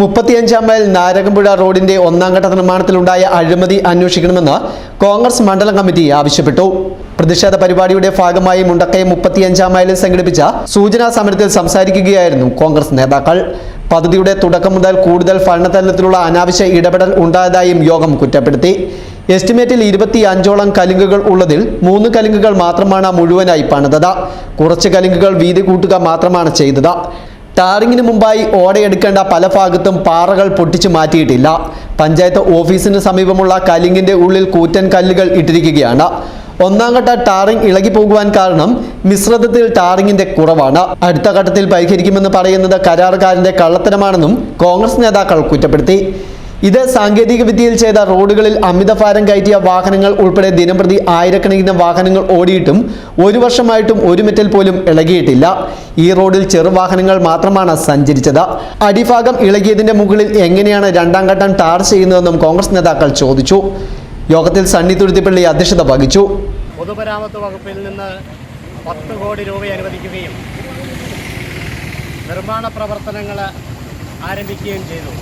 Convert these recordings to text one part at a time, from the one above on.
മുപ്പത്തിയഞ്ചാം mile Narakampuzha റോഡിന്റെ ഒന്നാം ഘട്ട നിർമ്മാണത്തിലുണ്ടായ അഴിമതി അന്വേഷിക്കണമെന്ന് കോൺഗ്രസ് മണ്ഡലം കമ്മിറ്റി ആവശ്യപ്പെട്ടു. പ്രതിഷേധ പരിപാടിയുടെ ഭാഗമായി മുണ്ടക്കയം മുപ്പത്തിയഞ്ചാം മൈലിൽ സംഘടിപ്പിച്ച സൂചനാ സമരത്തിൽ സംസാരിക്കുകയായിരുന്നു കോൺഗ്രസ് നേതാക്കൾ. പദ്ധതിയുടെ തുടക്കം മുതൽ കൂടുതൽ ഭരണതലത്തിലുള്ള അനാവശ്യ ഇടപെടൽ ഉണ്ടായതായും യോഗം കുറ്റപ്പെടുത്തി. എസ്റ്റിമേറ്റിൽ ഇരുപത്തി അഞ്ചോളം കലുങ്കുകൾ ഉള്ളതിൽ മൂന്ന് കലുങ്കുകൾ മാത്രമാണ് മുഴുവനായി പണിതത്. കുറച്ച് കലുങ്കുകൾ വീതി കൂട്ടുക മാത്രമാണ് ചെയ്തത്. ടാറിങ്ങിന് മുമ്പായി ഓടയെടുക്കേണ്ട പല ഭാഗത്തും പാറകൾ പൊട്ടിച്ചു മാറ്റിയിട്ടില്ല. പഞ്ചായത്ത് ഓഫീസിന് സമീപമുള്ള കലിങ്ങിന്റെ ഉള്ളിൽ കൂറ്റൻ കല്ലുകൾ ഇട്ടിരിക്കുകയാണ്. ഒന്നാം ഘട്ട ടാറിംഗ് ഇളകി പോകുവാൻ കാരണം മിശ്രിതത്തിൽ ടാറിങ്ങിന്റെ കുറവാണ്. അടുത്ത ഘട്ടത്തിൽ പരിഹരിക്കുമെന്ന് പറയുന്നത് കരാറുകാരന്റെ കള്ളത്തരമാണെന്നും കോൺഗ്രസ് നേതാക്കൾ കുറ്റപ്പെടുത്തി. ഇത് സാങ്കേതിക വിദ്യയിൽ ചെയ്ത റോഡുകളിൽ അമിതഭാരം കയറ്റിയ വാഹനങ്ങൾ ഉൾപ്പെടെ ദിനംപ്രതി ആയിരക്കണക്കിന് വാഹനങ്ങൾ ഓടിയിട്ടും ഒരു വർഷമായിട്ടും ഒരു മെറ്റൽ പോലും ഇളകിയിട്ടില്ല. ഈ റോഡിൽ ചെറുവാഹനങ്ങൾ മാത്രമാണ് സഞ്ചരിച്ചത്. അടിഭാഗം ഇളകിയതിന്റെ മുകളിൽ എങ്ങനെയാണ് രണ്ടാം ഘട്ടം ടാർ ചെയ്യുന്നതെന്നും കോൺഗ്രസ് നേതാക്കൾ ചോദിച്ചു. യോഗത്തിൽ സണ്ണി തുരുത്തിപ്പള്ളി അധ്യക്ഷത വഹിച്ചു. പൊതുമരാമത്ത് വകുപ്പിൽ നിന്ന് പത്ത് കോടി രൂപ അനുവദിക്കുകയും നിർമ്മാണ പ്രവർത്തനങ്ങൾ ആരംഭിക്കുകയും ചെയ്തു.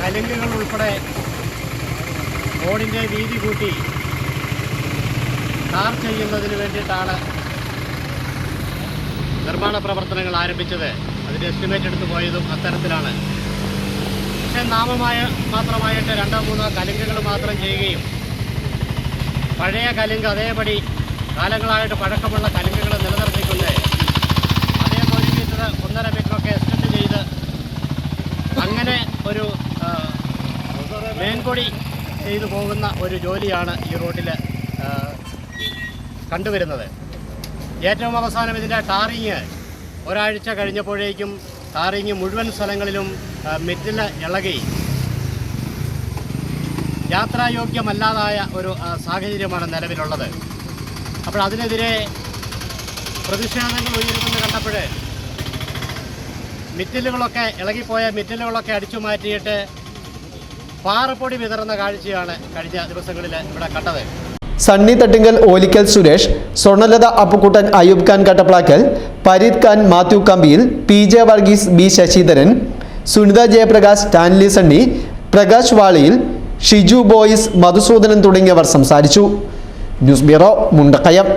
കലുങ്കുകൾ ഉൾപ്പെടെ റോഡിന്റെ വീതി കൂട്ടി ടാർ ചെയ്യുന്നതിന് വേണ്ടിയിട്ടാണ് നിർമ്മാണ പ്രവർത്തനങ്ങൾ ആരംഭിച്ചത്. അതിന്റെ എസ്റ്റിമേറ്റ് എടുത്തു പോയതും അത്തരത്തിലാണ്. പക്ഷേ നാമമായ മാത്രമായിട്ട് രണ്ടോ മൂന്നോ കലുങ്കുകൾ മാത്രം ചെയ്യുകയും പഴയ കലുങ്ക് അതേപടി കാലങ്ങളായിട്ട് പഴക്കമുള്ള കലുങ്കുകൾ നിലനിർത്തിക്കൊണ്ട് അതേ ഒരു മീറ്റർ ഒന്നര മേൻകൊടി ചെയ്തു പോകുന്ന ഒരു ജോലിയാണ് ഈ റോഡിൽ കണ്ടുവരുന്നത്. ഏറ്റവും അവസാനം ഇതിന്റെ ടാറിങ് ഒരാഴ്ച കഴിഞ്ഞപ്പോഴേക്കും ടാറിങ് മുഴുവൻ സ്ഥലങ്ങളിലും മെറ്റിൽ ഇളകി. യാത്രായോഗ്യമല്ലാതായ ഒരു സാഹചര്യമാണ് നിലവിലുള്ളത്. അപ്പോൾ അതിനെതിരെ പ്രതിഷേധങ്ങൾ ഉയരുമെന്ന് കണ്ടപ്പോൾ മിറ്റലുകളൊക്കെ ഇളകിപ്പോയ മിറ്റലുകളൊക്കെ അടിച്ചു മാറ്റിയിട്ട് പാറപ്പൊടി വിതറുന്ന കാഴ്ചയാണ് കഴിഞ്ഞ ദിവസങ്ങളിൽ ഇവിടെ കണ്ടത്. Sunny തട്ടിങ്കൽ Olickal Suresh Swarnalatha Appukuttan Ayyub Khan കട്ടപ്ലാക്കൽ Pareeth Khan Mathew Kambiyil P J Varghese B Sasidharan Sunitha Jayaprakash Stanley Sunny Prakash Valiyil Shiju Boys Madhusudanan തുടങ്ങിയവർ സംസാരിച്ചു. News bureau Mundakayam.